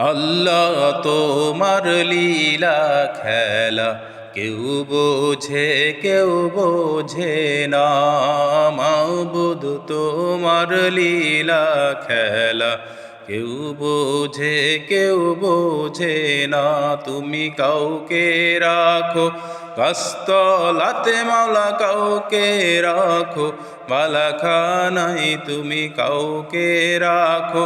আল্লাহ তোমার লীলা খেলা। কেউ বোঝে কেউ বোঝে না। মাবুদ তোমার লীলা খেলা। কেউ বোঝে কেউ বোঝে না। তুমি কাউকে রাখো কাস্তলাতে মালা কাউকে রাখো বালাখানাই তুমি কাউকে রাখো।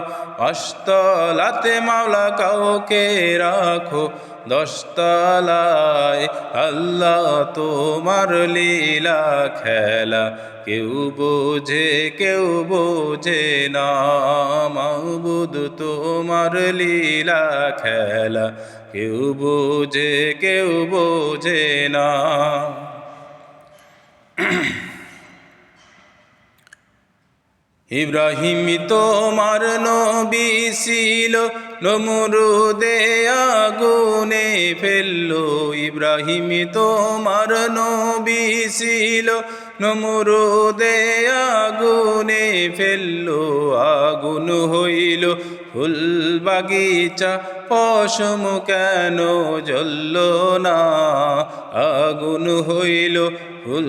অস্তলাতে মাওলা কাউকে রাখো, দশতলায় আল্লাহ তোমার লীলা খেলা। কেউ বোঝে কেউ বোঝে না মাবুদ তোমার লীলা খেলা। কেউ বোঝে কেউ বোঝে না। ইব্রাহিম তোমার নবী ছিল, নমরুদে আগুনে ফেলল। ইব্রাহিম তোমার নবী ছিল, নমরুদে আগুনে ফেলল। আগুন হইল ফুল বাগিচা পশম কেন জ্বলল না? আগুন হইল ফুল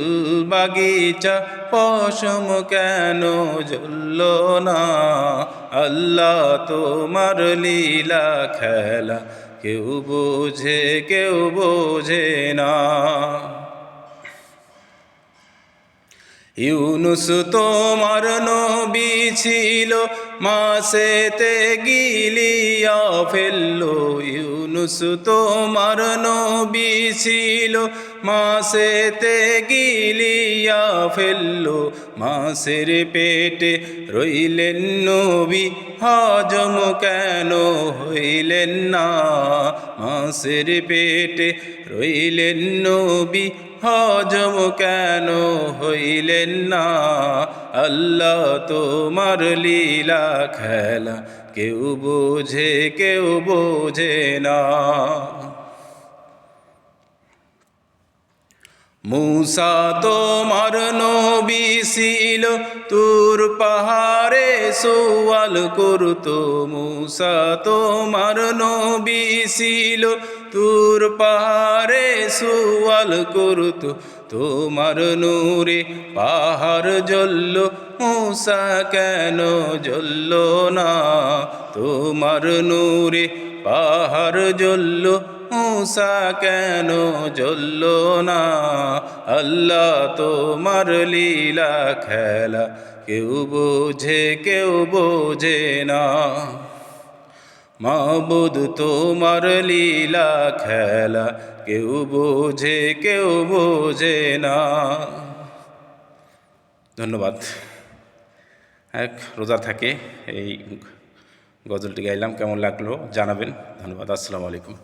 বাগিচা পশম কেন জ্বলল না? আল্লাহ তোমার লীলা খেলা, কেউ বোঝে কেউ বোঝে না। ইউনুস তোমার নবী ছিল মাসেতে গিলিয়া ফেলল ইউনুস তোমার নবী ছিল মাসেতে গিলিয়া ফেলল, মাসের পেটে রইলেন নবী, হজম কেন হইলেন না? মাসের পেটে রইলেন নবী, হজম কেন হইলেন না? আল্লাহ তোমার লীলা খেলা, কেউ বোঝে কেউ বোঝে না। মূসা তোমার নবী ছিল, তুর পাহাড়ে সোয়াল করতো। মূসা তোমার নবী ছিল, তুর পাহাড়ে সোয়াল করতো। তোমার নূরে পাহাড় জ্বলল, মূসা কেন জ্বলল না? তোমার নূরে পাহাড় জ্বলল মূসা কেন জ্বলল না? আল্লাহ তোমার লীলা খেলা। কেউ বোঝে কেউ বোঝে না। মাবুদ তোমার লীলা খেলা। কেউ বোঝে কেউ বোঝে না। ধন্যবাদ। এক, রোজা থাকে। এই গজলটি গাইলাম। কেমন লাগল জানাবেন। ধন্যবাদ। আসসালামু আলাইকুম।